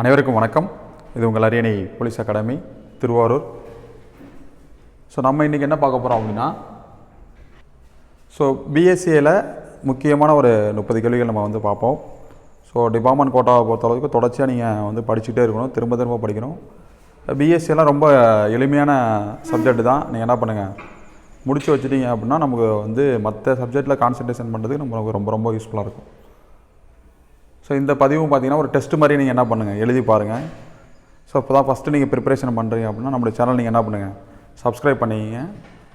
அனைவருக்கும் வணக்கம். இது உங்கள் அரியணை போலீஸ் அகாடமி திருவாரூர். ஸோ நம்ம இன்றைக்கி என்ன பார்க்க போகிறோம் அப்படின்னா ஸோ பிஎஸ்சியில் முக்கியமான ஒரு முப்பது கேள்விகள் நம்ம வந்து பார்ப்போம். ஸோ டிபார்ட்மெண்ட் கோட்டாவை பொறுத்தளவுக்கு தொடர்ச்சியாக நீங்கள் வந்து படிச்சுட்டே இருக்கணும் திரும்ப திரும்ப படிக்கணும். பிஎஸ்சியெல்லாம் ரொம்ப எளிமையான சப்ஜெக்ட் தான். நீங்கள் என்ன பண்ணுங்கள் முடிச்சு வச்சுட்டீங்க அப்படின்னா நமக்கு வந்து மற்ற சப்ஜெக்டில் கான்சன்ட்ரேஷன் பண்ணுறதுக்கு நமக்கு ரொம்ப ரொம்ப யூஸ்ஃபுல்லாக இருக்கும். ஸோ இந்த பதிவும் பார்த்தீங்கன்னா ஒரு டெஸ்ட் மாதிரி நீங்கள் என்ன பண்ணுங்கள் எழுதி பாருங்கள் ஸோ இப்போ தான் ஃபஸ்ட்டு நீங்கள் ப்ரிப்பரேஷன் பண்ணுறீங்க அப்படின்னா நம்மளுடைய சேனல் நீங்கள் என்ன பண்ணுங்கள் சப்ஸ்கிரைப் பண்ணிக்கிங்க.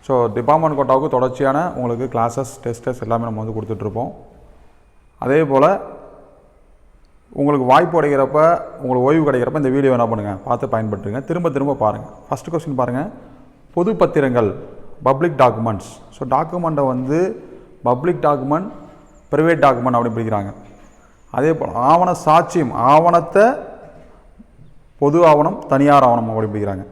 ஸோ டிபார்ட்மெண்ட் கோட்டாவுக்கு தொடர்ச்சியான உங்களுக்கு கிளாஸஸ் டெஸ்டஸ் எல்லாமே நம்ம வந்து கொடுத்துட்ருப்போம் அதே போல் உங்களுக்கு வாய்ப்பு அடைகிறப்ப உங்களுக்கு ஓய்வு கிடைக்கிறப்ப இந்த வீடியோ என்ன பண்ணுங்கள் பார்த்து பயன்படுத்துங்க திரும்ப திரும்ப பாருங்கள் ஃபஸ்ட்டு கொஸ்டின் பாருங்கள் பொது பத்திரங்கள் பப்ளிக் டாக்குமெண்ட்ஸ் ஸோ டாக்குமெண்ட்டை வந்து பப்ளிக் டாக்குமெண்ட் ப்ரைவேட் டாக்குமெண்ட் அப்படி பிடிக்கிறாங்க அதே போல் ஆவண சாட்சியம் ஆவணத்தை பொது ஆவணம் தனியார் ஆவணம் அப்படி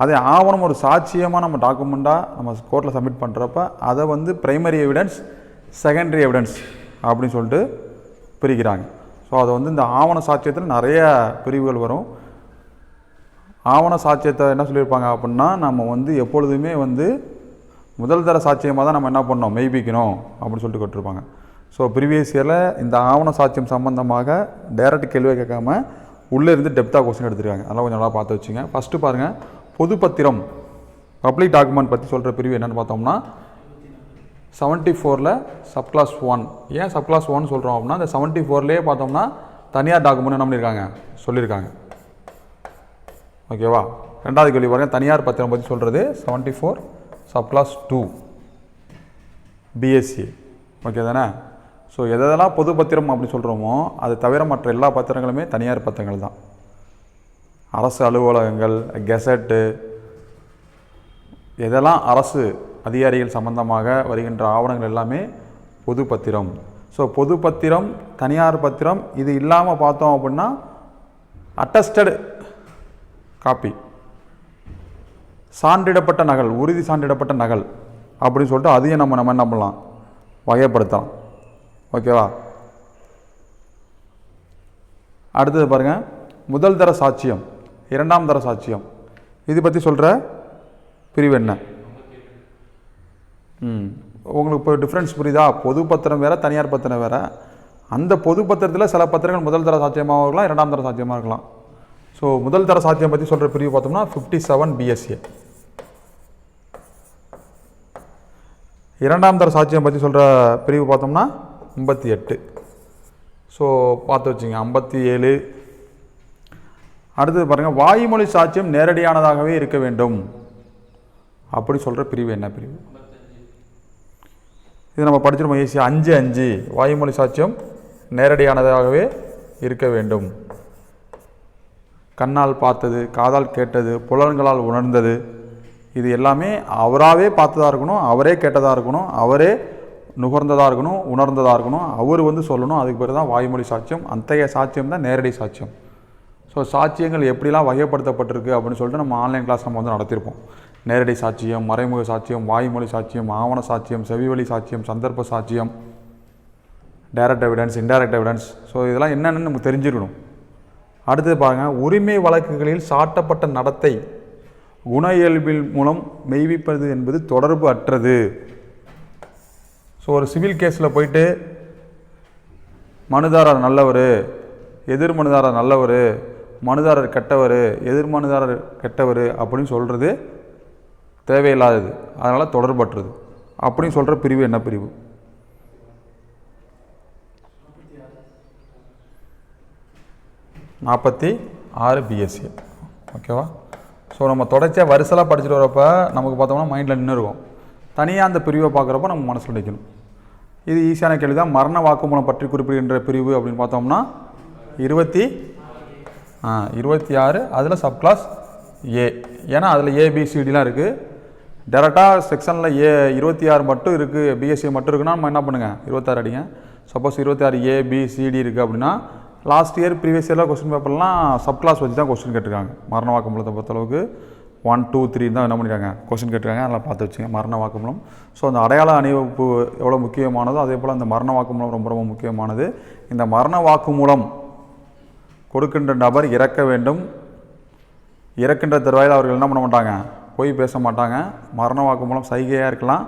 அதே ஆவணம் ஒரு சாட்சியமாக நம்ம டாக்குமெண்ட்டாக நம்ம கோர்ட்டில் சப்மிட் பண்ணுறப்ப அதை வந்து பிரைமரி எவிடன்ஸ் செகண்டரி எவிடன்ஸ் அப்படின்னு சொல்லிட்டு பிரிக்கிறாங்க. ஸோ அதை வந்து இந்த ஆவண சாட்சியத்தில் நிறைய பிரிவுகள் வரும். ஆவண சாட்சியத்தை என்ன சொல்லியிருப்பாங்க அப்படின்னா நம்ம வந்து எப்பொழுதுமே வந்து முதல் தர சாட்சியமாக தான் நம்ம என்ன பண்ணோம் மெய்ப்பிக்கணும் அப்படின்னு சொல்லிட்டு கொடுத்துருப்பாங்க ஸோ ப்ரீவியஸ் இயரில் இந்த ஆவண சாட்சியம் சம்மந்தமாக டைரக்ட் கேள்வியை கேட்காம உள்ளே இருந்து டெப்த்தாக கொஸ்டின் எடுத்துருக்காங்க. அதெல்லாம் கொஞ்சம் நல்லா பார்த்து வச்சுங்க. ஃபஸ்ட்டு பாருங்கள் பொது பத்திரம் பப்ளிக் டாக்குமெண்ட் பற்றி சொல்கிற பிரிவு என்னென்னு பார்த்தோம்னா செவன்ட்டி ஃபோரில் சப்கிளாஸ் ஒன் ஏன் சப்கிளாஸ் ஒன் சொல்கிறோம் அப்படின்னா இந்த செவன்ட்டி ஃபோர்லேயே பார்த்தோம்னா தனியார் டாக்குமெண்ட் என்ன பண்ணியிருக்காங்க சொல்லியிருக்காங்க ஓகேவா? ரெண்டாவது கேள்வி பாருங்கள் தனியார் பத்திரம் பற்றி சொல்கிறது seventy four subclass two BSC okay தானே? ஸோ எதெல்லாம் பொது பத்திரம் அப்படின்னு சொல்கிறோமோ அது தவிர மற்ற எல்லா பத்திரங்களுமே தனியார் பத்திரங்கள் தான். அரசு அலுவலகங்கள் கெசட்டு எதெல்லாம் அரசு அதிகாரிகள் சம்பந்தமாக வருகின்ற ஆவணங்கள் எல்லாமே பொது பத்திரம் ஸோ பொது பத்திரம் தனியார் பத்திரம் இது இல்லாமல் பார்த்தோம் அப்படின்னா அட்டஸ்டடு காப்பி சான்றிடப்பட்ட நகல் உறுதி சான்றிடப்பட்ட நகல் அப்படின்னு சொல்லிட்டு அதையும் நம்ம நம்ம என்ன பண்ணலாம்? வகைப்படுத்தலாம். ஓகேவா? அடுத்தது பாருங்கள் முதல் தர சாட்சியம் இரண்டாம் தர சாட்சியம். இது பற்றி சொல்கிற பிரிவு என்ன? ம் உங்களுக்கு இப்போ டிஃப்ரென்ஸ் புரியுதா? பொது பத்திரம் வேறு தனியார் பத்திரம் வேறு. அந்த பொது பத்திரத்தில் சில பத்திரங்கள் முதல் தர சாட்சியமாக இருக்கலாம் இரண்டாம் தர சாட்சியமாக இருக்கலாம். ஸோ முதல் தர சாட்சியம் பற்றி சொல்கிற பிரிவு பார்த்தோம்னா ஃபிஃப்டி செவன் பிஎஸ்சி இரண்டாம் தர சாட்சியம் பற்றி சொல்கிற பிரிவு பார்த்தோம்னா ஐம்பத்தி எட்டு. ஸோ பார்த்து வச்சுங்க ஐம்பத்தி ஏழு. அடுத்தது பாருங்கள் வாய்மொழி சாட்சியம் நேரடியானதாகவே இருக்க வேண்டும். அப்படி சொல்கிற பிரிவு என்ன பிரிவு? இது நம்ம படிச்சிருப்போம் ஈஸியாக அஞ்சு அஞ்சு. வாய்மொழி சாட்சியம் நேரடியானதாகவே இருக்க வேண்டும். கண்ணால் பார்த்தது காதால் கேட்டது புலன்களால் உணர்ந்தது இது எல்லாமே அவராகவே பார்த்ததாக இருக்கணும் அவரே கேட்டதாக இருக்கணும் அவரே நுகர்ந்ததாக இருக்கணும் உணர்ந்ததாக இருக்கணும் அவர் வந்து சொல்லணும் அதுக்கு பேர் தான் வாய்மொழி சாட்சியம் அத்தகைய சாட்சியம் தான் நேரடி சாட்சியம். ஸோ சாட்சியங்கள் எப்படிலாம் வகைப்படுத்தப்பட்டிருக்கு அப்படின்னு சொல்லிட்டு நம்ம ஆன்லைன் கிளாஸ் நம்ம வந்து நடத்தியிருப்போம். நேரடி சாட்சியம் மறைமுக சாட்சியம் வாய்மொழி சாட்சியம் ஆவண சாட்சியம் செவிவழி சாட்சியம் சந்தர்ப்ப சாட்சியம் direct evidence indirect evidence so இதெல்லாம் என்னென்னு நமக்கு தெரிஞ்சிருக்கணும் அடுத்தது பாருங்கள் உரிமை வழக்குகளில் சாட்டப்பட்ட நடத்தை குண இயல்பில் மூலம் மெய்விப்பது என்பது தொடர்பு அற்றது. ஸோ ஒரு சிவில் கேஸில் போயிட்டு மனுதாரர் நல்லவர் எதிர் மனுதாரர் நல்லவர் மனுதாரர் கெட்டவர் எதிர் மனுதாரர் கெட்டவர் அப்படின்னு சொல்கிறது தேவையில்லாதது. அதனால் தொடர்பற்றது. அப்படின்னு சொல்கிற பிரிவு என்ன பிரிவு? நாற்பத்தி ஆறு பிஎஸ்சி ஓகேவா ஸோ நம்ம தொடர்ச்சியாக வரிசலாக படிச்சுட்டு வரப்போ நமக்கு பார்த்தோம்னா மைண்டில் நின்று இருக்கும் தனியாக அந்த பிரிவை பார்க்குறப்ப நம்ம மனசில் நிற்கணும் இது ஈஸியான கேள்வி தான் மரண வாக்குமூலம் பற்றி குறிப்பிடுகின்ற பிரிவு அப்படின்னு பார்த்தோம்னா இருபத்தி இருபத்தி ஆறு அதில் சப்கிளாஸ் ஏ ஏன்னா அதில் ஏபிசிடிலாம் இருக்குது டேரெக்டாக செக்ஷனில் ஏ இருபத்தி ஆறு மட்டும் இருக்குது பிஎஸ்சி மட்டும் இருக்குன்னா நம்ம என்ன பண்ணுங்கள் இருபத்தாறு அடிங்க. சப்போஸ் இருபத்தி ஆறு ஏபிசிடி இருக்குது அப்படின்னா லாஸ்ட் இயர் ப்ரீவியஸ் இயரில் கொஸ்டின் பேப்பர்லாம் சப் கிளாஸ் வச்சு தான் கொஸ்டின் கேட்டிருக்காங்க மரண வாக்குமூலத்தை பொறுத்தளவுக்கு. ஒன் டூ த்ரீ தான் என்ன பண்ணிடுறாங்க கொஸ்டின் கேட்டுருக்காங்க. அதெல்லாம் பார்த்து வச்சுங்க. மரண வாக்குமூலம். ஸோ அந்த அடையாள அணிவகுப்பு எவ்வளோ முக்கியமானதோ அதே போல் அந்த மரண வாக்குமூலம் ரொம்ப ரொம்ப முக்கியமானது. இந்த மரண வாக்குமூலம் கொடுக்கின்ற நபர் இறக்க வேண்டும். இறக்கின்ற தருவாயில் அவர்கள் என்ன பண்ண மாட்டாங்க? போய் பேச மாட்டாங்க. மரண வாக்குமூலம் சைகையாக இருக்கலாம்.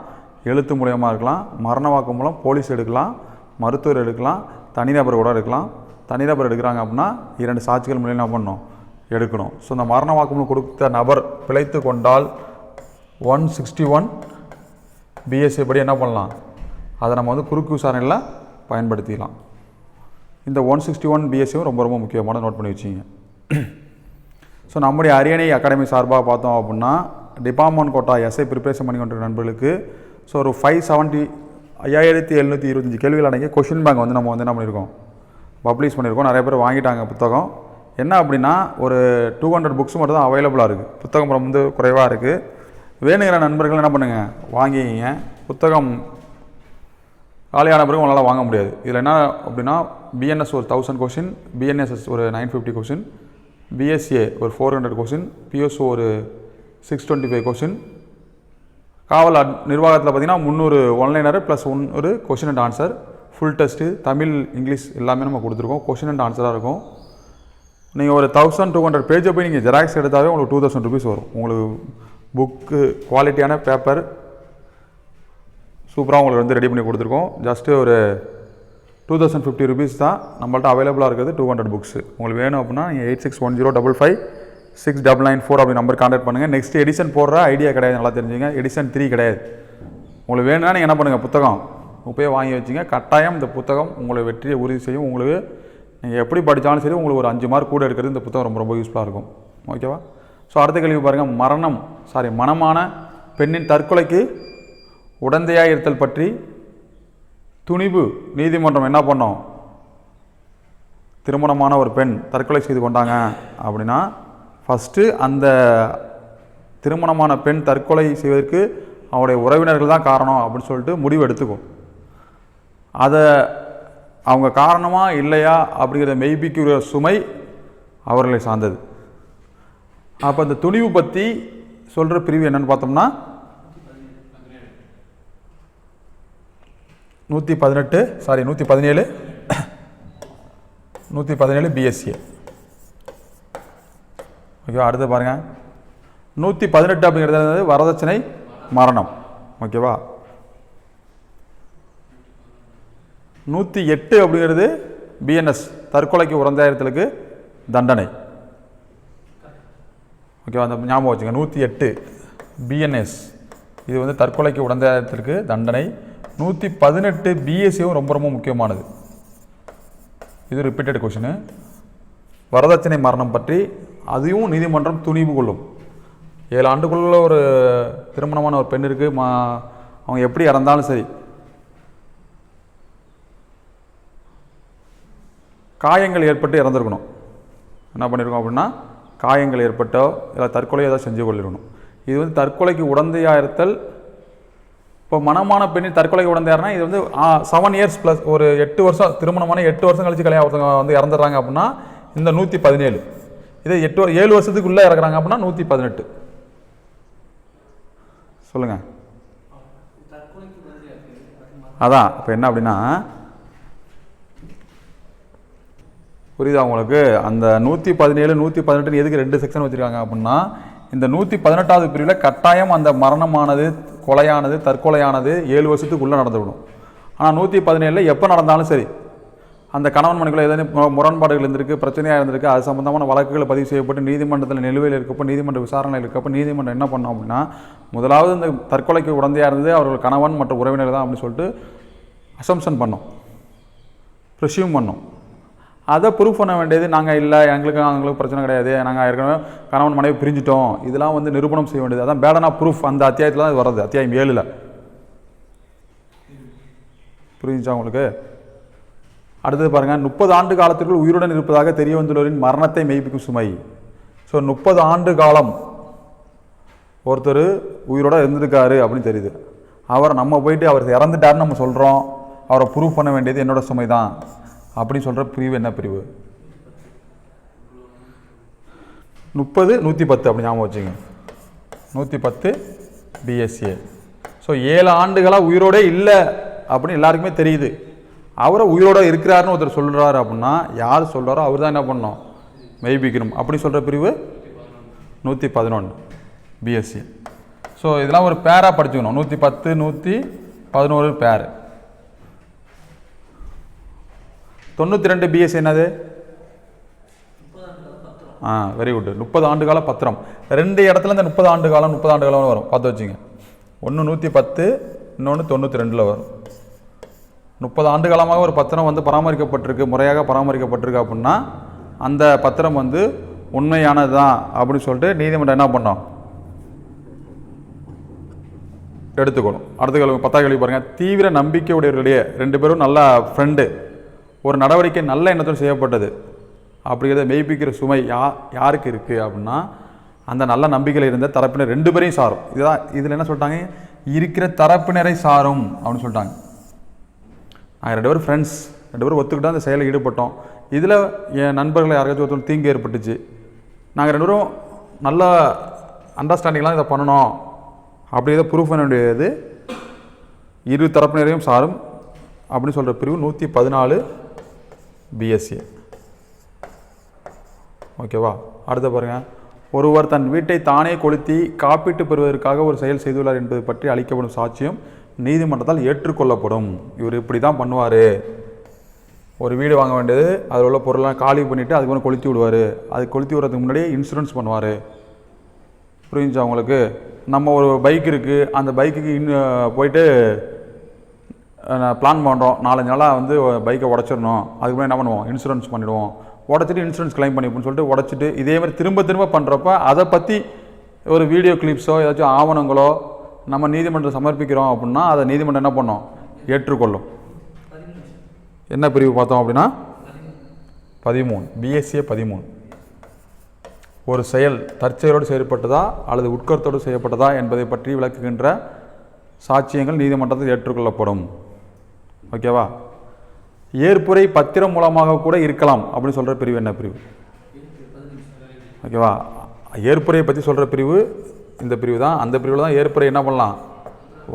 எழுத்து மூலியமாக இருக்கலாம். மரண வாக்குமூலம் போலீஸ் எடுக்கலாம். மருத்துவர் எடுக்கலாம். தனிநபர் கூட எடுக்கலாம். தனிநபர் எடுக்கிறாங்க அப்படின்னா இரண்டு சாட்சிகள் மூலியம் என்ன பண்ணணும்? எடுக்கணும். ஸோ இந்த மரண வாக்குமூலம் கொடுத்த நபர் பிழைத்து கொண்டால் ஒன் சிக்ஸ்டி ஒன் பிஎஸ்சி படி என்ன பண்ணலாம்? அதை நம்ம வந்து குறுக்கு விசாரணையில் பயன்படுத்திக்கலாம். இந்த ஒன் சிக்ஸ்டி ஒன் பிஎஸ்சியும் ரொம்ப ரொம்ப முக்கியமான நோட் பண்ணி வச்சிங்க. ஸோ நம்முடைய அரியணை அகாடமி சார்பாக பார்த்தோம் அப்படின்னா டிபார்ட்மெண்ட் கோட்டா எஸ்ஐ ப்ரிப்பரேஷன் பண்ணி கொண்டிருக்கிற நண்பர்களுக்கு ஸோ ஒரு ஃபைவ் செவன்ட்டி ஐயாயிரத்தி எழுநூற்றி இருபத்தஞ்சி கேள்விகள் அடங்கிய கொஷின் பேங்க் வந்து நம்ம வந்து என்ன பண்ணியிருக்கோம்? பப்ளிஷ் பண்ணியிருக்கோம். நிறைய பேர் வாங்கிட்டாங்க புத்தகம். என்ன அப்படின்னா ஒரு டூ ஹண்ட்ரட் புக்ஸ் மட்டும் தான் அவைலபிளாக இருக்குது புத்தகம் வந்து குறைவாக இருக்குது வேணுங்கிற நண்பர்கள் என்ன பண்ணுங்கள் வாங்கிக்கிங்க. புத்தகம் காலியான பிறகு உங்களால் வாங்க முடியாது. இதில் என்ன அப்படின்னா பிஎன்எஸ் ஒரு தௌசண்ட் கொஷின் பிஎன்எஸ்எஸ் ஒரு நைன் ஃபிஃப்டி கொஷின் பிஎஸ்ஏ ஒரு ஃபோர் ஹண்ட்ரட் கொஷின் பிஎஸ்ஓ ஒரு சிக்ஸ் டுவெண்ட்டி ஃபைவ் கொஷின் காவல் அட் நிர்வாகத்தில் பார்த்தீங்கன்னா முந்நூறு ஒன்லைனர் ப்ளஸ் ஒன் ஒரு question and answer full test Tamil English எல்லாமே நம்ம கொடுத்துருக்கோம். கொஷின் அண்ட் ஆன்சராக இருக்கும். நீங்கள் ஒரு தௌசண்ட் டூ ஹண்ட்ரட் பேஜை போய் நீங்கள் ஜெராக்ஸ் எடுத்தாவே உங்களுக்கு டூ தௌசண்ட் ருபீஸ் வரும். உங்களுக்கு புக்கு குவாலிட்டியான பேப்பர் சூப்பராக உங்களுக்கு வந்து ரெடி பண்ணி கொடுத்துருக்கோம். ஜஸ்ட்டு ஒரு டூ தௌசண்ட் ஃபிஃப்டி ருபீஸ் தான். நம்மள்ட்ட அவைலபிளாக இருக்குது டூ ஹண்ட்ரட் புக்ஸு உங்களுக்கு வேணும் அப்படின்னா நீங்கள் eight six one zero double five six double nine four அப்படி நம்பர் கான்டாக்ட் பண்ணுங்கள் நெக்ஸ்ட் எடிஷன் போடுற ஐடியா கிடையாது. நல்லா தெரிஞ்சுங்க எடிஷன் த்ரீ கிடையாது. உங்களுக்கு வேணும்னா நீங்கள் என்ன பண்ணுங்கள் புத்தகம். போய் வாங்கி வச்சுங்க. கட்டாயம் இந்த புத்தகம் உங்களை வெற்றியை உறுதி செய்யும். உங்களுக்கு நீங்கள் எப்படி படித்தாலும் சரி உங்களுக்கு ஒரு அஞ்சு மார்க் கூட எடுக்கிறது இந்த புத்தகம் ரொம்ப ரொம்ப யூஸ்ஃபுல்லாக இருக்கும். ஓகேவா ஸோ அடுத்த கேள்வி பாருங்கள் மரணம் சாரி மனமான பெண்ணின் தற்கொலைக்கு உடந்தையாக இருத்தல் பற்றி துணிவு. நீதிமன்றம் என்ன பண்ணோம்? திருமணமான ஒரு பெண் தற்கொலை செய்து கொண்டாங்க அப்படின்னா ஃபஸ்ட்டு அந்த திருமணமான பெண் தற்கொலை செய்வதற்கு அவருடைய உறவினர்கள் தான் காரணம் அப்படின்னு சொல்லிட்டு முடிவு எடுத்துக்கும். அதை அவங்க காரணமாக இல்லையா அப்படிங்கிற மெய்ப்பிக்கிற சுமை அவர்களை சார்ந்தது. அப்போ அந்த துணிவு பற்றி சொல்கிற பிரிவு என்னன்னு பார்த்தோம்னா நூற்றி பதினெட்டு சாரி நூற்றி பதினேழு நூற்றி பதினேழு பிஎஸ்சி ஓகேவா அடுத்து பாருங்கள் நூற்றி பதினெட்டு அப்படிங்கிறது வரதட்சணை மரணம். ஓகேவா நூற்றி எட்டு அப்படிங்கிறது பிஎன்எஸ் தற்கொலைக்கு உறந்தாயிரத்திலுக்கு தண்டனை. ஓகேவா அந்த ஞாபகம் வச்சுங்க நூற்றி எட்டு பிஎன்எஸ் இது வந்து தற்கொலைக்கு உடந்தாயிரத்திற்கு தண்டனை. நூற்றி பதினெட்டு பிஎஸ்சியும் ரொம்ப ரொம்ப முக்கியமானது. இது ரிப்பீட்டட் கொஷினு வரதட்சணை மரணம் பற்றி அதையும் நீதிமன்றம் துணிவு கொள்ளும். ஏழு ஆண்டுக்குள்ள ஒரு திருமணமான ஒரு பெண்ணிற்கு மா அவங்க எப்படி இறந்தாலும் சரி காயங்கள் ஏற்பட்டு இறந்துருக்கணும். என்ன பண்ணியிருக்கோம் அப்படின்னா காயங்கள் ஏற்பட்டோ இல்லை தற்கொலையோ ஏதோ செஞ்சு கொள்ளிருக்கணும். இது வந்து தற்கொலைக்கு உடந்தையாக இருத்தல் இப்போ மனமான பெண்ணின் தற்கொலைக்கு உடந்தையாருன்னா இது வந்து செவன் இயர்ஸ் ப்ளஸ் ஒரு எட்டு வருஷம் திருமணமான எட்டு வருஷம் கழிச்சு கல்யாணம் ஒருத்தவங்க வந்து இறந்துடுறாங்க அப்படின்னா இந்த நூற்றி பதினேழு இதே எட்டு ஏழு வருஷத்துக்குள்ளே இறக்குறாங்க அப்படின்னா நூற்றி பதினெட்டு சொல்லுங்கள் அதான் இப்போ என்ன அப்படின்னா புரியுதா உங்களுக்கு? அந்த நூற்றி பதினேழு நூற்றி பதினெட்டுன்னு எதுக்கு ரெண்டு செக்ஷன் வச்சுருக்காங்க அப்படின்னா இந்த நூற்றி பதினெட்டாவது பிரிவில் கட்டாயம் அந்த மரணமானது கொலையானது தற்கொலையானது ஏழு வருஷத்துக்குள்ளே நடந்துவிடும். ஆனால் நூற்றி பதினேழில் எப்போ நடந்தாலும் சரி அந்த கணவன் மனைக்குள்ள ஏதேனும் முரண்பாடுகள் இருந்திருக்கு பிரச்சனையாக இருந்திருக்கு அது சம்மந்தமான வழக்குகள் பதிவு செய்யப்பட்டு நீதிமன்றத்தில் நிலுவையில் இருக்கப்போ நீதிமன்ற விசாரணையில் இருக்கப்போ நீதிமன்றம் என்ன பண்ணோம் அப்படின்னா முதலாவது இந்த தற்கொலைக்கு உடந்தையாக இருந்தது அவர்கள் கணவன் மற்றும் உறவினர் தான் அப்படின்னு சொல்லிட்டு அசம்ஷன் பண்ணோம். ப்ரிசியூம் பண்ணோம். அதை ப்ரூஃப் பண்ண வேண்டியது நாங்கள் இல்லை எங்களுக்கு அவங்களுக்கு பிரச்சனை கிடையாது. நாங்கள் ஏற்கனவே கணவன் மனைவி பிரிஞ்சிட்டோம். இதெல்லாம் வந்து நிரூபணம் செய்ய வேண்டியது. அதான் பேடனா ப்ரூஃப் அந்த அத்தியாயத்தில் தான் வர்றது. அத்தியாயம் ஏழில். புரிஞ்சுச்சா உங்களுக்கு? அடுத்தது பாருங்கள் முப்பது ஆண்டு காலத்திற்குள் உயிருடன் இருப்பதாக தெரிய வந்துள்ளவரின் மரணத்தை மெய்ப்பிக்கும் சுமை. ஸோ முப்பது ஆண்டு காலம் ஒருத்தர் உயிரோட இருந்திருக்காரு அப்படின்னு தெரியுது. அவரை நம்ம போயிட்டு அவர் இறந்துட்டாருன்னு நம்ம சொல்கிறோம் அவரை ப்ரூவ் பண்ண வேண்டியது என்னோட சுமை தான் அப்படின்னு சொல்கிற பிரிவு என்ன பிரிவு? முப்பது நூற்றி பத்து அப்படி ஞாபகம் வச்சுங்க. நூற்றி பத்து பிஎஸ்சிஏ ஸோ ஏழு ஆண்டுகளாக உயிரோடே இல்லை அப்படின்னு எல்லாருக்குமே தெரியுது. அவரை உயிரோட இருக்கிறாருன்னு ஒருத்தர் சொல்கிறாரு அப்படின்னா யார் சொல்கிறாரோ அவர் தான் என்ன பண்ணோம் மெய்பிக்கணும் அப்படி சொல்கிற பிரிவு நூற்றி பதினொன்று பிஎஸ்சி ஸோ இதெல்லாம் ஒரு பேராக படிச்சுக்கணும். நூற்றி பத்து நூற்றி பதினோரு பேர் தொண்ணூற்றி ரெண்டு பிஎஸ்சி என்னது? ஆ வெரி குட் முப்பது ஆண்டு கால பத்திரம். ரெண்டு இடத்துல இந்த முப்பது ஆண்டு காலம் முப்பது ஆண்டு காலம் வரும். பார்த்து வச்சுங்க. ஒன்று நூற்றி பத்து இன்னொன்று தொண்ணூற்றி ரெண்டில் வரும். முப்பது ஆண்டு காலமாக ஒரு பத்திரம் வந்து பராமரிக்கப்பட்டிருக்கு முறையாக பராமரிக்கப்பட்டிருக்கு அப்படின்னா அந்த பத்திரம் வந்து உண்மையானது தான் அப்படின்னு சொல்லிட்டு நீதிமன்றம் என்ன பண்ணோம்? எடுத்துக்கணும் அடுத்த கேள்வி பத்தாவது கேள்வி பாருங்கள் தீவிர நம்பிக்கை ரெண்டு பேரும் நல்ல ஃப்ரெண்டு ஒரு நடவடிக்கை நல்ல எண்ணத்தோடு செய்யப்பட்டது. அப்படிங்கிறத மெய்ப்பிக்கிற சுமை யா யாருக்கு இருக்குது அப்படின்னா அந்த நல்ல நம்பிக்கையில் இருந்த தரப்பினர் ரெண்டு பேரையும் சாரும். இதுதான் இதில் என்ன சொல்லிட்டாங்க? இருக்கிற தரப்பினரை சாரும் அப்படின்னு சொல்லிட்டாங்க. நாங்கள் ரெண்டு பேரும் ஃப்ரெண்ட்ஸ் ரெண்டு பேரும் ஒத்துக்கிட்டால் அந்த செயலில் ஈடுபட்டோம். இதில் என் நண்பர்களை யாருக்காச்சும் ஒருத்தர் தீங்கு ஏற்பட்டுச்சு. நாங்கள் ரெண்டு பேரும் நல்ல அண்டர்ஸ்டாண்டிங்லாம் இதை பண்ணணும். அப்படி இதை ப்ரூஃப் பண்ண வேண்டியது இரு தரப்பினரையும் சாரும். அப்படின்னு சொல்கிற பிரிவு நூற்றி பதினாலு பிஎஸ்சி ஓகேவா அடுத்த பாருங்கள் ஒருவர் தன் வீட்டை தானே கொளுத்தி காப்பீட்டு பெறுவதற்காக ஒரு செயல் செய்துள்ளார் என்பது பற்றி அளிக்கப்படும் சாட்சியம் நீதிமன்றத்தால் ஏற்றுக்கொள்ளப்படும். இவர் இப்படி தான் பண்ணுவார். ஒரு வீடு வாங்க வேண்டியது அதில் உள்ள பொருள்லாம் காலி பண்ணிவிட்டு அதுக்கு கொளுத்தி விடுவார். அது கொளுத்தி விடுறதுக்கு முன்னாடியே இன்சூரன்ஸ் பண்ணுவார். புரிஞ்சா உங்களுக்கு? நம்ம ஒரு பைக் இருக்குது அந்த பைக்குக்கு இன் போயிட்டு பிளான் பண்ணுறோம் நாலஞ்சு நாளாக வந்து பைக்கை உடச்சிடணும். அதுக்கு முன்னாடி என்ன பண்ணுவோம்? இன்சூரன்ஸ் பண்ணிவிடுவோம் உடச்சிட்டு இன்சூரன்ஸ் கிளைம் பண்ணிப்போம்னு சொல்லிட்டு உடச்சிட்டு இதே மாதிரி திரும்ப திரும்ப பண்ணுறப்ப அதை பற்றி ஒரு வீடியோ கிளிப்ஸோ ஏதாச்சும் ஆவணங்களோ நம்ம நீதிமன்றம் சமர்ப்பிக்கிறோம் அப்படின்னா அதை நீதிமன்றம் என்ன பண்ணோம்? ஏற்றுக்கொள்ளும். என்ன பிரிவு பார்த்தோம் அப்படின்னா? பதிமூணு. பிஎஸ்சியே பதிமூணு. ஒரு செயல் தற்செயலோடு செயல்பட்டதா அல்லது உட்கருத்தோடு செய்யப்பட்டதா என்பதை பற்றி விளக்குகின்ற சாட்சியங்கள் நீதிமன்றத்தில் ஏற்றுக்கொள்ளப்படும். ஓகேவா ஏற்புரை பத்திரம் மூலமாக கூட இருக்கலாம் அப்படின்னு சொல்கிற பிரிவு என்ன பிரிவு? ஓகேவா ஏற்புரையை பற்றி சொல்கிற பிரிவு இந்த பிரிவு தான். அந்த பிரிவில் தான் ஏற்புரை என்ன பண்ணலாம்?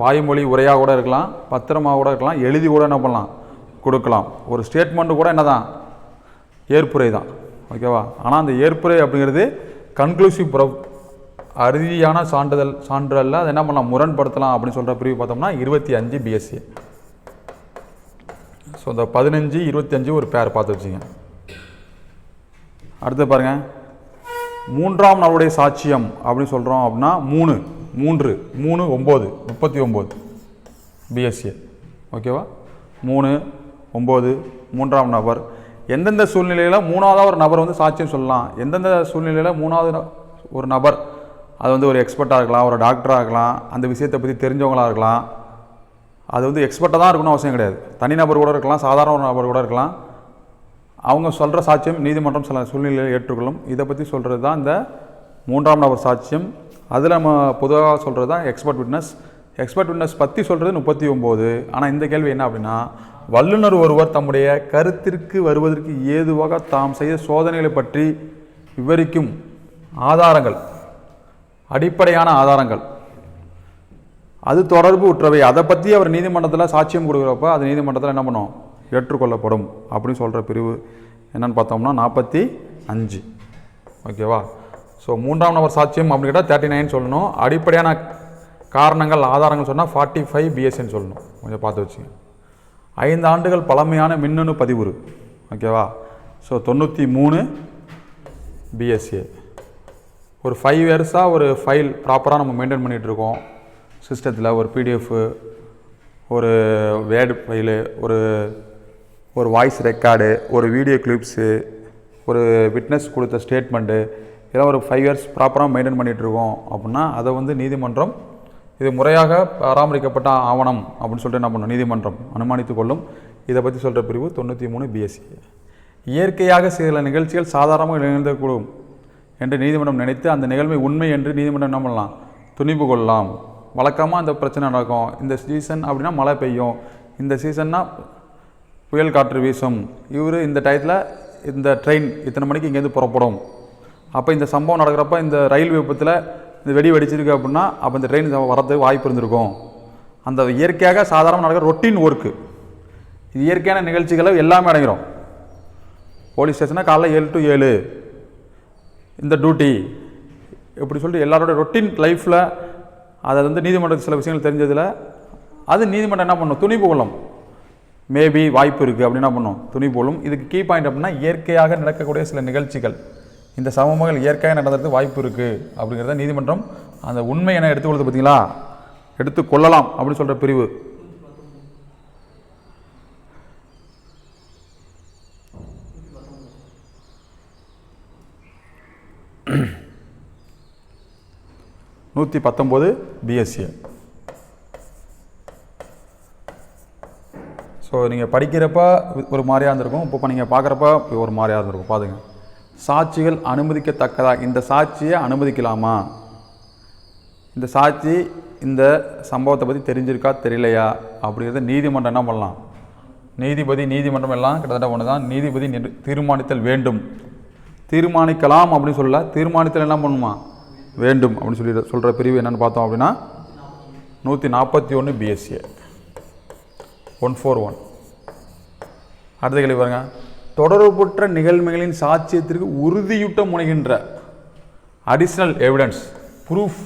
வாய்மொழி உரையாக கூட இருக்கலாம் பத்திரமாக கூட இருக்கலாம் எழுதி கூட என்ன பண்ணலாம்? கொடுக்கலாம். ஒரு ஸ்டேட்மெண்ட்டு கூட என்ன தான் ஏற்புரை தான். ஓகேவா ஆனால் அந்த ஏற்புரை அப்படிங்கிறது கன்க்ளூசிவ் ப்ரவ் அறுதியான சான்றிதழ் சான்றல்ல அதை என்ன பண்ணலாம்? முரண்படுத்தலாம் அப்படின்னு சொல்கிற பிரிவு பார்த்தோம்னா இருபத்தி அஞ்சு பிஎஸ்சி ஸோ இந்த பதினஞ்சு இருபத்தஞ்சு ஒரு பேர் பார்த்து வச்சுங்க. அடுத்து பாருங்கள் மூன்றாம் நாளுடைய சாட்சியம் அப்படின்னு சொல்கிறோம் அப்படின்னா மூணு மூன்று மூணு ஒம்பது முப்பத்தி ஒம்பது. பிஎஸ்சி ஓகேவா மூணு ஒம்பது மூன்றாம் நபர். எந்தெந்த சூழ்நிலையில் மூணாவதாக ஒரு நபர் வந்து சாட்சியம் சொல்லலாம்? எந்தெந்த சூழ்நிலையில் மூணாவது ந- ஒரு நபர் அது வந்து ஒரு எக்ஸ்பர்ட்டாக இருக்கலாம் ஒரு டாக்டராக இருக்கலாம் அந்த விஷயத்தை பற்றி தெரிஞ்சவங்களாக இருக்கலாம். அது வந்து எக்ஸ்பர்ட்டாக தான் இருக்கணும் அவசியம் கிடையாது. தனிநபர் கூட இருக்கலாம் சாதாரண ஒரு நபர் கூட இருக்கலாம். அவங்க சொல்கிற சாட்சியம் நீதிமன்றம் சில சூழ்நிலையில் ஏற்றுக்கொள்ளும். இதை பற்றி சொல்கிறது தான் இந்த மூன்றாம் நபர் சாட்சியம். அதில் நம்ம பொதுவாக சொல்கிறது தான் எக்ஸ்பர்ட் விட்னஸ் எக்ஸ்பர்ட் விட்னஸ் பற்றி சொல்கிறது முப்பத்தி ஒம்பது. ஆனால் இந்த கேள்வி என்ன அப்படின்னா வல்லுனர் ஒருவர் தம்முடைய கருத்திற்கு வருவதற்கு ஏதுவாக தாம் செய்த சோதனைகளை பற்றி விவரிக்கும் ஆதாரங்கள் அடிப்படையான ஆதாரங்கள் அது தொடர்பு உற்றவை. அதை பற்றி அவர் நீதிமன்றத்தில் சாட்சியம் கொடுக்குறப்ப அது நீதிமன்றத்தில் என்ன பண்ணும்? ஏற்றுக்கொள்ளப்படும் அப்படின்னு சொல்கிற பிரிவு என்னென்னு பார்த்தோம்னா நாற்பத்தி அஞ்சு. ஓகேவா? ஸோ மூன்றாம் நபர் சாட்சியம் அப்படின்னு கேட்டால் தேர்ட்டி நைன் சொல்லணும். அடிப்படையான காரணங்கள் ஆதாரங்கள் சொன்னால் ஃபார்ட்டி ஃபைவ் பிஎஸ்சின்னு சொல்லணும். கொஞ்சம் பார்த்து வச்சுங்க. ஐந்து ஆண்டுகள் பழமையான மின்னணு பதிவுறு. ஓகேவா? ஸோ தொண்ணூற்றி மூணு பிஎஸ்சி ஒரு ஃபைவ் இயர்ஸாக ஒரு ஃபைல் ப்ராப்பராக நம்ம மெயின்டைன் பண்ணிகிட்ருக்கோம் சிஸ்டத்தில் ஒரு பிடிஎஃப் ஒரு வேர்டு ஃபைலு ஒரு ஒரு வாய்ஸ் ரெக்கார்டு ஒரு வீடியோ கிளிப்ஸு ஒரு விட்னஸ் கொடுத்த ஸ்டேட்மெண்ட்டு இதெல்லாம் ஒரு ஃபைவ் இயர்ஸ் ப்ராப்பராக மெயின்டைன் பண்ணிகிட்ருக்கோம் அப்படின்னா அதை வந்து நீதிமன்றம் இது முறையாக பராமரிக்கப்பட்ட ஆவணம் அப்படின்னு சொல்லிட்டு என்ன பண்ணும் நீதிமன்றம் அனுமானித்து கொள்ளும். இதை பற்றி சொல்கிற பிரிவு தொண்ணூற்றி மூணு பிஎஸ்சி இயற்கையாக சில நிகழ்ச்சிகள் சாதாரணமாக நிகழ்ந்தக்கூடும் என்று நீதிமன்றம் நினைத்து அந்த நிகழ்வை உண்மை என்று நீதிமன்றம் என்ன பண்ணலாம்? துணிவு கொள்ளலாம். வழக்கமாக அந்த பிரச்சனை நடக்கும். இந்த சீசன் அப்படின்னா மழை பெய்யும். இந்த சீசன்னா புயல் காற்று வீசும். இவர் இந்த டயத்தில் இந்த ட்ரெயின் இத்தனை மணிக்கு இங்கேருந்து புறப்படும். அப்போ இந்த சம்பவம் நடக்கிறப்ப இந்த ரயில் விபத்தில் இந்த வெடி வெடிச்சிருக்கு அப்படின்னா அப்போ இந்த ட்ரெயின் வரதுக்கு வாய்ப்பு இருந்திருக்கும். அந்த இயற்கையாக சாதாரண நடக்கிற ரொட்டீன் ஒர்க்கு. இது இயற்கையான நிகழ்ச்சிகளை எல்லாமே அடங்கிடும் போலீஸ் ஸ்டேஷனாக காலைல ஏழு டு ஏழு. இந்த டியூட்டி இப்படி சொல்லிட்டு எல்லாரோட ரொட்டீன் லைஃப்பில் அதை வந்து நீதிமன்றத்தில் சில விஷயங்கள் தெரிஞ்சதில் அது நீதிமன்றம் என்ன பண்ணும்? துணிவு கொள்ளும். மேபி வாய்ப்பு இருக்குது அப்படின்னு என்ன பண்ணும்? துணிவு கொள்ளும். இதுக்கு கீ பாயிண்ட் அப்படின்னா இயற்கையாக நடக்கக்கூடிய சில நிகழ்ச்சிகள். இந்த சமூகங்கள் இயற்கையாக நடந்ததுக்கு வாய்ப்பு இருக்குது அப்படிங்கிறத நீதிமன்றம் அந்த உண்மை என எடுத்துக்கொள்வது பார்த்தீங்களா எடுத்து கொள்ளலாம் அப்படின்னு சொல்கிற பிரிவு. நூற்றி பத்தொம்போது பிஎஸ்சி ஸோ நீங்கள் படிக்கிறப்ப ஒரு மாதிரியாக இருந்திருக்கும். இப்போ நீங்கள் பார்க்குறப்ப ஒரு மாதிரியாக இருந்திருக்கும். பாருங்க. சாட்சிகள் அனுமதிக்கத்தக்கதா? இந்த சாட்சியை அனுமதிக்கலாமா? இந்த சாட்சி இந்த சம்பவத்தை பற்றி தெரிஞ்சிருக்கா? தெரியலையா? அப்படிங்கிறத நீதிமன்றம் என்ன பண்ணலாம்? நீதிபதி நீதிமன்றம் எல்லாம் கிட்டத்தட்ட ஒன்று தான் நீதிபதி தீர்மானித்தல் வேண்டும். தீர்மானிக்கலாம் அப்படின்னு சொல்ல தீர்மானித்தல் என்ன பண்ணுமா? வேண்டும் அப்படின்னு சொல்லி சொல்கிற பிரிவு என்னென்னு பார்த்தோம் அப்படின்னா நூற்றி நாற்பத்தி ஒன்று பிஎஸ்சி ஒன் ஃபோர் ஒன் அடுத்த கேள்வி பாருங்க. தொடர்புற்ற நிகழ்மைகளின் சாட்சியத்திற்கு உறுதியூட்ட முனைகின்ற அடிஷ்னல் எவிடன்ஸ் ப்ரூஃப்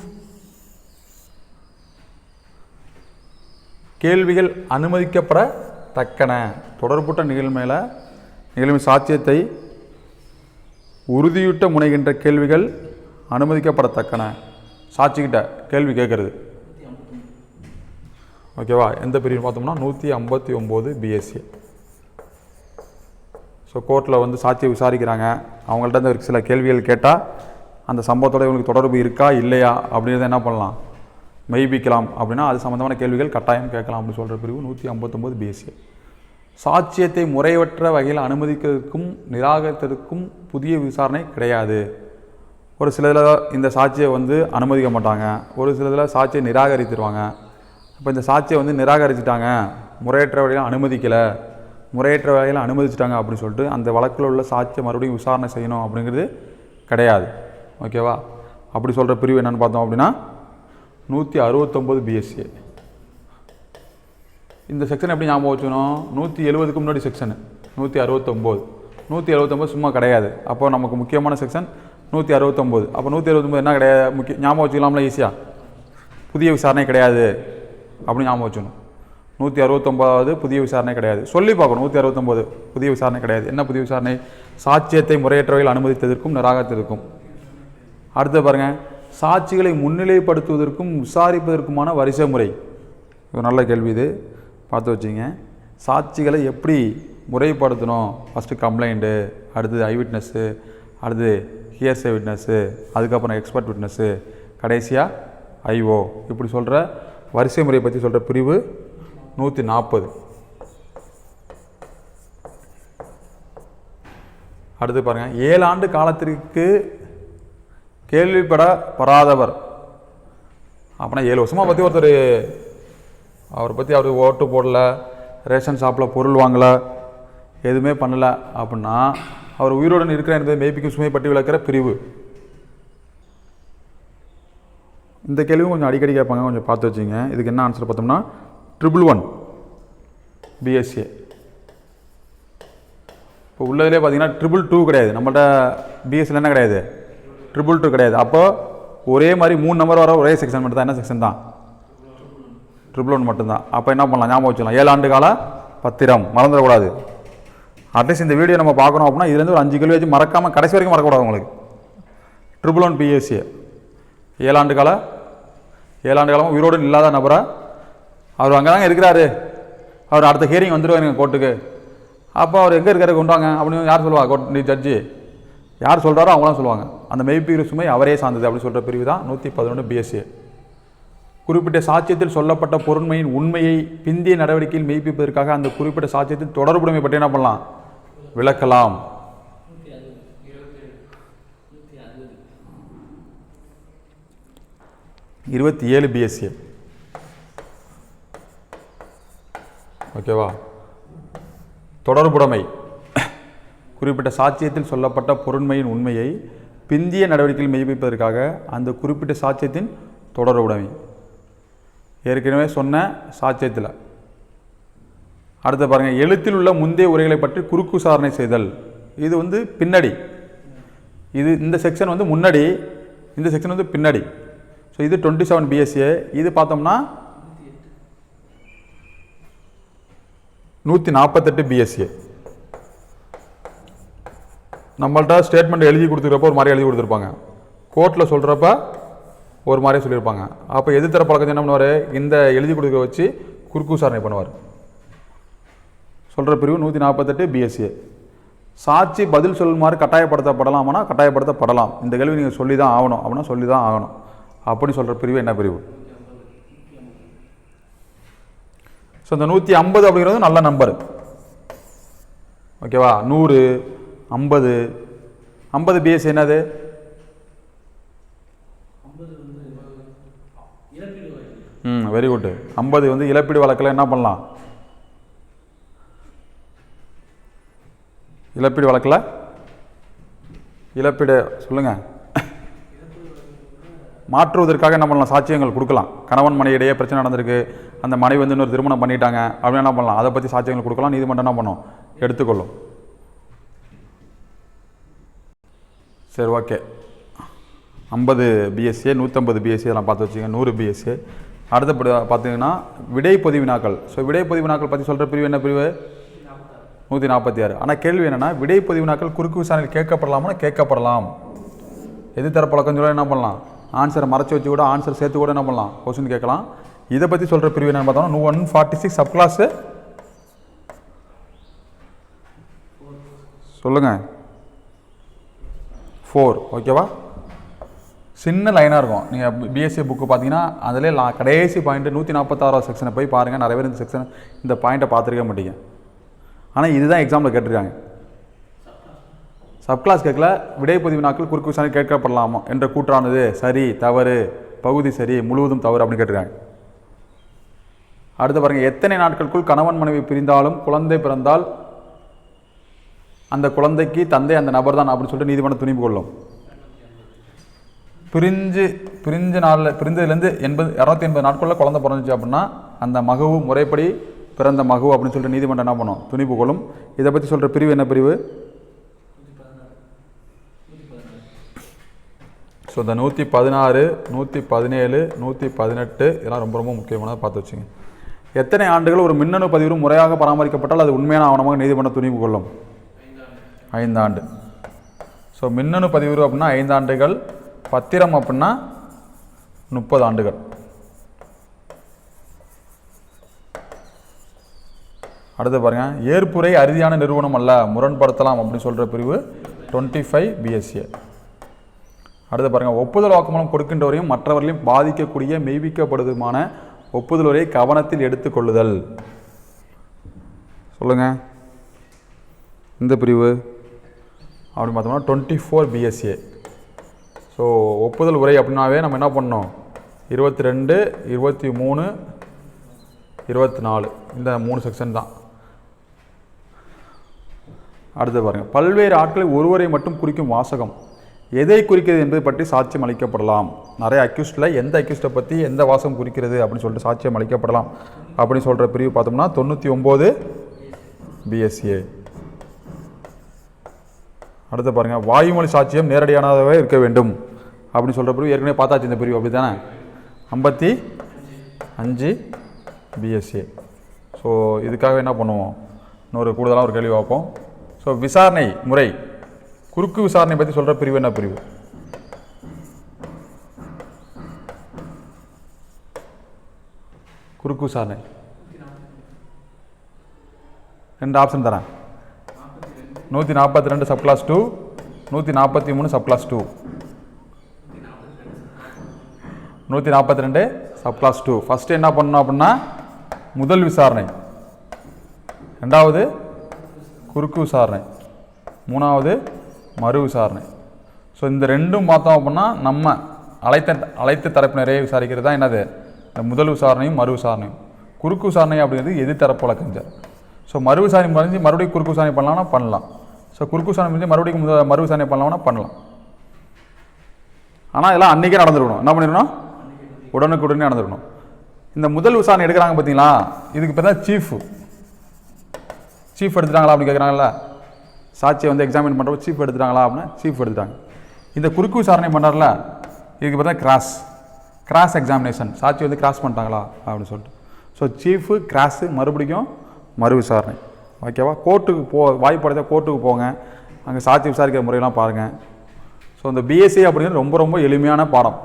கேள்விகள் அனுமதிக்கப்படத்தக்கன. தொடர்புற்ற நிகழ்மையில் நிகழ்வு சாட்சியத்தை உறுதியூட்ட முனைகின்ற கேள்விகள் அனுமதிக்கப்படத்தக்கன. சாட்சிக்கிட்ட கேள்வி கேட்குறது. ஓகேவா? எந்த பிரிவு பார்த்தோம்னா நூற்றி ஐம்பத்தி ஒம்பது பிஎஸ்சி ஸோ கோர்ட்டில் வந்து சாட்சியை விசாரிக்கிறாங்க. அவங்கள்ட்ட இருந்து சில கேள்விகள் கேட்டால் அந்த சம்பவத்தோட இவங்களுக்கு தொடர்பு இருக்கா இல்லையா அப்படின்றத என்ன பண்ணலாம்? மெய்பிக்கலாம் அப்படின்னா அது சம்மந்தமான கேள்விகள் கட்டாயம் கேட்கலாம் அப்படின்னு சொல்கிற பிரிவு நூற்றி ஐம்பத்தொம்போது பிஎஸ்சி சாட்சியத்தை முறையற்ற வகையில் அனுமதிக்கிறதுக்கும் நிராகரித்ததுக்கும் புதிய விசாரணை கிடையாது. ஒரு சிலதில் இந்த சாட்சியை வந்து அனுமதிக்க மாட்டாங்க. ஒரு சிலதில் சாட்சியை நிராகரித்துருவாங்க. இப்போ இந்த சாட்சியை வந்து நிராகரிச்சிட்டாங்க. முறையற்ற வழியில் அனுமதிக்கலை. முறையற்ற வகையில் அனுமதிச்சிட்டாங்க அப்படின்னு சொல்லிட்டு அந்த வழக்கில் உள்ள சாட்சியை மறுபடியும் விசாரணை செய்யணும் அப்படிங்கிறது கிடையாது. ஓகேவா அப்படி சொல்கிற பிரிவு என்னென்னு பார்த்தோம் அப்படின்னா நூற்றி அறுபத்தொம்போது பிஎஸ்சி இந்த செக்ஷன் எப்படி ஞாபகம் வச்சுக்கணும்? நூற்றி எழுபதுக்கு முன்னாடி செக்ஷன் நூற்றி அறுபத்தொம்போது. நூற்றி எழுபத்தொம்போது சும்மா கிடையாது. அப்போ நமக்கு முக்கியமான செக்ஷன் நூற்றி அறுபத்தொம்போது. அப்போ நூற்றி அறுபத்தொம்போது என்ன கிடையாது? முக்கிய ஞாபகம் வச்சுக்கலாம்ல ஈஸியாக புதிய விசாரணை கிடையாது. அப்படின்னு ஞாபகம் வச்சுக்கணும். நூற்றி அறுபத்தொம்போதாவது புதிய விசாரணை கிடையாது. சொல்லி பார்க்கணும் நூற்றி அறுபத்தொம்போது புதிய விசாரணை கிடையாது. என்ன புதிய விசாரணை? சாட்சியத்தை முறையற்றவையில் அனுமதித்ததற்கும் நிராகரித்ததற்கும். அடுத்து பாருங்கள் சாட்சிகளை முன்னிலைப்படுத்துவதற்கும் விசாரிப்பதற்குமான வரிசை முறை. இது ஒரு நல்ல கேள்வி இது. பார்த்து வச்சுங்க சாட்சிகளை எப்படி முறைப்படுத்தணும்? ஃபஸ்ட்டு கம்ப்ளைண்ட்டு அடுத்தது ஐவிட்னஸ்ஸு விட்னஸ்ஸு அடுத்து ஹியர்ஸே விட்னஸ்ஸு அதுக்கப்புறம் எக்ஸ்பர்ட் விட்னஸ்ஸு கடைசியாக ஐஓ இப்படி சொல்கிற வரிசை முறையை பற்றி சொல்கிற பிரிவு நூற்றி நாற்பது அடுத்து பாருங்கள் ஏழு ஆண்டு காலத்திற்கு கேள்விப்படப்படாதவர். அப்படின்னா ஏழு வருஷமாக பற்றி ஒருத்தர் அவரை பற்றி அவர் ஓட்டு போடல ரேஷன் ஷாப்பில் பொருள் வாங்கலை எதுவுமே பண்ணலை அப்படின்னா அவர் உயிருடன் இருக்கிறார் என்பதை மெய்ப்பிக்கும் சுமை பற்றி விளக்கிற பிரிவு. இந்த கேள்வியும் கொஞ்சம் அடிக்கடி கேட்பாங்க கொஞ்சம் பார்த்து வச்சுங்க. இதுக்கு என்ன ஆன்சர் பார்த்தோம்னா ட்ரிபிள் ஒன் பிஎஸ்ஏ இப்போ உள்ளதுலேயே பார்த்தீங்கன்னா ட்ரிபிள் டூ கிடையாது. நம்மள்ட்ட பிஎஸ்சியில் என்ன கிடையாது? ட்ரிபிள் டூ கிடையாது. அப்போ ஒரே மாதிரி மூணு நம்பர் வர ஒரே செக்ஷன் மட்டும் தான் என்ன செக்ஷன் தான்? ட்ரிபிள் ஒன் மட்டும்தான். அப்போ என்ன பண்ணலாம்? ஞாபகம் வச்சுக்கலாம். ஏழு ஆண்டு கால பத்திரம். மறந்துடக்கூடாது. அட்லீஸ்ட் இந்த வீடியோ நம்ம பார்க்கணும் அப்படின்னா இதுலேருந்து ஒரு அஞ்சு கேள்வி வச்சு மறக்காமல் கடைசி வரைக்கும் மறக்கக்கூடாது உங்களுக்கு. ட்ரிபிள் ஒன் பிஎஸ்சி ஏழாண்டு கால ஏழாண்டு காலமாக உயிரோடு இல்லாத நபராக அவர் அங்கே தாங்க இருக்கிறாரு. அவர் அடுத்த ஹியரிங் வந்துடுவாருங்க கோர்ட்டுக்கு அப்போ அவர் எங்கே இருக்காரு கொண்டு வாங்க அப்படின்னு யார் சொல்லுவா? கோர்ட் நீ ஜட்ஜி யார் சொல்கிறாரோ அவங்களாம் சொல்லுவாங்க. அந்த மெய்ப்பீர் சுமை அவரே சார்ந்தது அப்படின்னு சொல்கிற பிரிவு தான் நூற்றி பதினொன்று பிஎஸ்சி குறிப்பிட்ட சாட்சியத்தில் சொல்லப்பட்ட பொருண்மையின் உண்மையை பிந்திய நடவடிக்கையில் மெய்ப்பிப்பதற்காக அந்த குறிப்பிட்ட சாட்சியத்தில் தொடர்புடைமை பற்றி என்ன பண்ணலாம்? விளக்கலாம். இருபத்தி ஏழு பிஎஸ்ஏ ஓகேவா? தொடர்புடைமை. குறிப்பிட்ட சாட்சியத்தில் சொல்லப்பட்ட பொருண்மையின் உண்மையை பிந்திய நடவடிக்கையில் மெய்ப்பிப்பதற்காக அந்த குறிப்பிட்ட சாட்சியத்தின் தொடர்புடைமை. ஏற்கனவே சொன்ன சாட்சியத்தில். அடுத்து பாருங்கள் எழுத்தில் உள்ள முந்தைய உரைகளை பற்றி குறுக்கு விசாரணை செய்தல். இது வந்து பின்னாடி. இது இந்த செக்ஷன் வந்து முன்னாடி இந்த செக்ஷன் வந்து பின்னாடி. ஸோ இது டுவெண்ட்டி செவன் பிஎஸ்ஏ இது பார்த்தோம்னா நூற்றி நாற்பத்தெட்டு பிஎஸ்சிஏ நம்மள்ட்ட ஸ்டேட்மெண்ட் எழுதி கொடுத்துருக்கப்ப ஒரு மாதிரி எழுதி கொடுத்துருப்பாங்க. கோர்ட்டில் சொல்கிறப்ப ஒரு மாதிரியே சொல்லியிருப்பாங்க. அப்போ எதிர்த்தர பழக்கம் என்ன பண்ணுவார்? இந்த எழுதி கொடுக்க வச்சு குறுக்கு விசாரணை பண்ணுவார். சொல்கிற பிரிவு நூற்றி நாற்பத்தெட்டு பிஎஸ்ஏ சாட்சி பதில் சொல்லுமாறு கட்டாயப்படுத்தப்படலாம்னா கட்டாயப்படுத்தப்படலாம். இந்த கேள்வி நீங்கள் சொல்லி தான் ஆகணும். அப்படின்னா சொல்லி தான் ஆகணும். அப்படின்னு சொல்கிற பிரிவு என்ன பிரிவு? ஸோ இந்த நூற்றி ஐம்பது அப்படிங்கிறது நல்ல நம்பர் ஓகேவா நூறு ஐம்பது. ஐம்பது பிஎஸ் என்னது? ம் வெரி குட் ஐம்பது வந்து இழப்பீடு வழக்கில் என்ன பண்ணலாம்? இழப்பீடு வழக்கில்? இழப்பீடு சொல்லுங்கள் மாற்றுவதற்காக என்ன பண்ணலாம்? சாட்சியங்கள் கொடுக்கலாம். கணவன் மனைவி இடையே பிரச்சனை நடந்திருக்கு. அந்த மனைவி வந்து இன்னொரு திருமணம் பண்ணிட்டாங்க. அப்படின்னு என்ன பண்ணலாம்? அதை பற்றி சாட்சியங்கள் கொடுக்கலாம். நீதிமன்றம் என்ன பண்ணும்? எடுத்துக்கொள்ளும். சரி ஓகே. ஐம்பது பிஎஸ்சி நூற்றம்பது பிஎஸ்சி அதெல்லாம் பார்த்து வச்சுங்க நூறு பிஎஸ்சி அடுத்தபடி பார்த்தீங்கன்னா விடை வினாக்கள் ஸோ விடை வினாக்கள் பற்றி சொல்கிற பிரிவு என்ன பிரிவு? நூற்றி நாற்பத்தி ஆறு. ஆனால் கேள்வி என்னென்னா விடை நாட்கள் குறுக்கு விசாரணையில் கேட்கப்படலாம்னா கேட்கப்படலாம். எது தர பழக்கம் சொல்ல என்ன பண்ணலாம்? ஆன்சரை மறைச்சி வச்சு கூட ஆன்சர் சேர்த்து கூட என்ன பண்ணலாம்? கொஸ்டின் கேட்கலாம். இதை பற்றி சொல்கிற பிரிவு என்னென்னு பார்த்தோம்னா one forty six subclass சொல்லுங்கள் ஃபோர் ஓகேவா சின்ன லைனாக இருக்கும். நீங்கள் பிஎஸ்சி புக்கு பார்த்தீங்கன்னா அதிலே கடைசி பாயிண்ட்டு நூற்றி நாற்பத்தாறாவது செக்ஷனை போய் பாருங்கள் நிறைய பேர் இந்த செக்ஷன் இந்த பாயிண்ட்டை பார்த்துருக்க மாட்டீங்க. ஆனால் இதுதான் எக்ஸாமில் கேட்டிருக்காங்க. சப் கிளாஸ் கேட்கல விடைப்பதிவு நாட்கள் குறுக்கு விசாரணை கேட்கப்படலாமா என்ற கூற்றானது சரி தவறு பகுதி சரி முழுவதும் தவறு அப்படின்னு கேட்டிருக்காங்க. அடுத்து பாருங்கள் எத்தனை நாட்களுக்குள் கணவன் மனைவி பிரிந்தாலும் குழந்தை பிறந்தால் அந்த குழந்தைக்கு தந்தை அந்த நபர் தான் அப்படின்னு சொல்லிட்டு நீதிமன்றம் துணிவு கொள்ளும். பிரிஞ்சு பிரிஞ்ச நாளில் பிரிஞ்சதுலேருந்து எண்பது இரநூத்தி எண்பது நாட்களில் குழந்தை பிறந்துச்சு அப்படின்னா அந்த மகவு முறைப்படி பிறந்த மகு அப்படின்னு சொல்லிட்டு நீதிமன்றம் என்ன பண்ணும்? துணிவு கொள்ளும். இதை பற்றி சொல்கிற பிரிவு என்ன பிரிவு? ஸோ இந்த நூற்றி பதினாறு நூற்றி பதினேழு நூற்றி பதினெட்டு இதெல்லாம் ரொம்ப ரொம்ப முக்கியமானதை பார்த்து வச்சுங்க. எத்தனை ஆண்டுகள் ஒரு மின்னணு பதிவு முறையாக பராமரிக்கப்பட்டால் அது உண்மையான ஆவணமாக நீதிமன்றம் துணிவு கொள்ளும்? ஐந்தாண்டு. ஸோ மின்னணு பதிவு அப்படின்னா ஐந்தாண்டுகள் பத்திரம் அப்படின்னா முப்பது ஆண்டுகள். அடுத்து பாருங்கள் ஏற்புரை அறுதியான நிறுவனம் அல்ல முரண்படுத்தலாம் அப்படின்னு சொல்கிற பிரிவு டுவெண்ட்டி ஃபைவ் பிஎஸ்சி அடுத்து பாருங்கள் ஒப்புதல் வாக்குமூலம் கொடுக்கின்றவரையும் மற்றவர்களையும் பாதிக்கக்கூடிய மெய்விக்கப்படுதுமான ஒப்புதல் உரையை கவனத்தில் எடுத்துக்கொள்ளுதல். சொல்லுங்கள் இந்த பிரிவு. அப்படின்னு பார்த்தோம்னா டுவெண்ட்டி ஃபோர் பிஎஸ்ஏ ஸோ ஒப்புதல் உரை அப்படின்னாவே நம்ம என்ன பண்ணோம் இருபத்தி ரெண்டு இருபத்தி மூணு இருபத்தி நாலு. இந்த மூணு செக்ஷன் தான். அடுத்து பாருங்கள் பல்வேறு ஆட்களை ஒருவரை மட்டும் குறிக்கும் வாசகம். எதை குறிக்கிறது என்பது பற்றி சாட்சியம் அளிக்கப்படலாம். நிறைய அக்யூஸ்டில் எந்த அக்யூஸ்டை பற்றி எந்த வாசகம் குறிக்கிறது அப்படின்னு சொல்லிட்டு சாட்சியம் அளிக்கப்படலாம். அப்படின்னு சொல்கிற பிரிவு பார்த்தோம்னா தொண்ணூற்றி ஒம்பது பிஎஸ்சிஏ அடுத்து பாருங்கள் வாயுமொழி சாட்சியம் நேரடியானதாகவே இருக்க வேண்டும். அப்படின்னு சொல்கிற பிரிவு ஏற்கனவே பார்த்தாச்சு இந்த பிரிவு அப்படி தானே ஐம்பத்தி அஞ்சு பிஎஸ்சி ஸோ இதுக்காக என்ன பண்ணுவோம்? இன்னொரு கூடுதலாக ஒரு கேள்வி பார்ப்போம். ஸோ விசாரணை முறை. குறுக்கு விசாரணை பற்றி சொல்கிற பிரிவு என்ன பிரிவு? குறுக்கு விசாரணை. ரெண்டு ஆப்ஷன் தரேன். நூற்றி நாற்பத்தி ரெண்டு சப் கிளாஸ் டூ நூற்றி நாற்பத்தி மூணு சப் கிளாஸ் டூ நூற்றி நாற்பத்தி ரெண்டு சப் கிளாஸ் டூ ஃபஸ்ட்டு என்ன பண்ணணும் அப்படின்னா முதல் விசாரணை. ரெண்டாவது குறுக்கு விசாரணை. மூணாவது மறு விசாரணை. ஸோ இந்த ரெண்டும் பார்த்தோம் அப்படின்னா நம்ம அழைத்த அழைத்த தரப்பினரே விசாரிக்கிறது தான் என்னது? இந்த முதல் விசாரணையும் மறு விசாரணையும். குறுக்கு விசாரணை அப்படிங்கிறது எது தரப்பு வழக்கறிஞர் ஸோ மறு விசாரணை முடிஞ்சு மறுபடியும் குறுக்கு விசாரணை பண்ணலாம்னா பண்ணலாம். ஸோ குறுக்கு விசாரணை முடிஞ்சு மறுபடியும் முதல் மறு விசாரணை பண்ணலாம்னா பண்ணலாம். ஆனால் இதெல்லாம் அன்றைக்கே நடந்துருக்கணும். என்ன பண்ணிடணும் உடனுக்குடனே நடந்துருக்கணும். இந்த முதல் விசாரணை எடுக்கிறாங்க பார்த்தீங்களா? இதுக்கு பேர் தான் சீஃப் எடுத்துட்டாங்களா அப்படின்னு கேட்குறாங்கல்ல சாட்சியை வந்து எக்ஸாமின் பண்ணுறப்ப சீஃப் எடுத்துட்டாங்களா அப்படின்னா சீஃப் எடுத்துட்டாங்க. இந்த குறுக்கு விசாரணை பண்ணார்ல? இதுக்கு பார்த்தா கிராஸ். கிராஸ் எக்ஸாமினேஷன் சாட்சி வந்து கிராஸ் பண்ணிட்டாங்களா அப்படின்னு சொல்லிட்டு. ஸோ சீஃபு கிராஸு மறுபடியும் மறு விசாரணை. ஓகேவா கோர்ட்டுக்கு போ வாய்ப்படைத்த கோர்ட்டுக்கு போங்க. அங்கே சாட்சி விசாரிக்கிற முறையெல்லாம் பாருங்கள் ஸோ இந்த பிஎஸ்சி அப்படிங்கிறது ரொம்ப ரொம்ப எளிமையான பாடம்.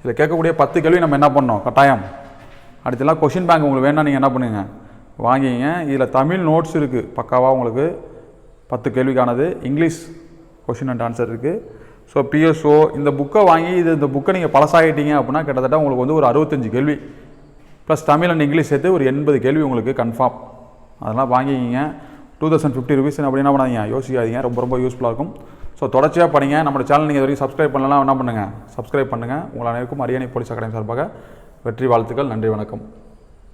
இதில் கேட்கக்கூடிய பத்து கேள்வி நம்ம என்ன பண்ணோம் கட்டாயம். அடுத்தெல்லாம் கொஷின் பேங்க் உங்களுக்கு வேணால் நீங்கள் என்ன பண்ணுங்கள் வாங்கிங்க. இதில் தமிழ் நோட்ஸ் இருக்குது பக்காவாக உங்களுக்கு. பத்து கேள்விக்கானது. இங்கிலீஷ் கொஷின் அண்ட் ஆன்சர் இருக்குது ஸோ பிஎஸ்ஓ இந்த புக்கை வாங்கி இது இந்த புக்கை நீங்கள் பழசாகிட்டீங்க அப்படின்னா கிட்டத்தட்ட உங்களுக்கு வந்து ஒரு அறுபத்தஞ்சு கேள்வி. ப்ளஸ் தமிழ் அண்ட் இங்கிலீஷ் சேர்த்து ஒரு எண்பது கேள்வி உங்களுக்கு கன்ஃபார்ம் அதெல்லாம் வாங்கிக்கிங்க. டூ தௌசண்ட் ஃபிஃப்டி ருபீஸ் அப்படி என்ன பண்ணாதீங்க யோசிக்காதீங்க. ரொம்ப ரொம்ப யூஸ்ஃபுல்லாக இருக்கும். ஸோ தொடர்ச்சியாக படிங்க. நம்ம சேனல் நீங்கள் இது வரைக்கும் சப்ஸ்கிரைப் பண்ணலாம் என்ன பண்ணுங்கள் சப்ஸ்கிரைப் பண்ணுங்கள் உங்கள் அனைவருக்கும் அரியணை போலீஸ் அகாடமி சார்பாக வெற்றி வாழ்த்துக்கள். நன்றி வணக்கம்.